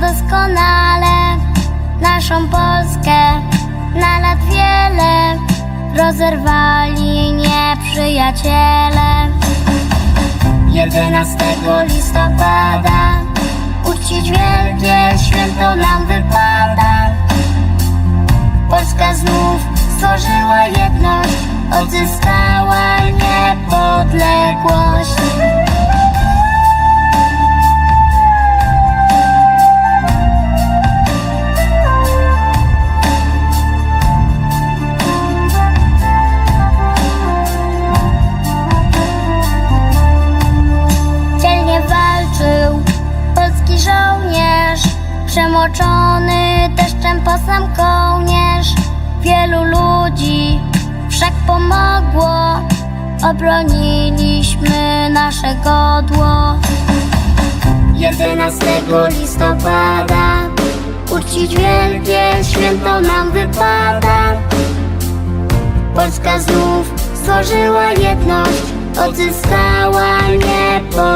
doskonale naszą Polskę na lat wiele rozerwali nieprzyjaciele. 11 listopada uczcić wielkie święto nam wypada. Polska znów stworzyła jedność, odzyskała niepodległość. Przemoczony deszczem po kołnierz. Wielu ludzi wszak pomogło, obroniliśmy nasze godło. 11 listopada uczcić wielkie święto nam wypada. Polska znów stworzyła jedność, odzyskała niepodległość.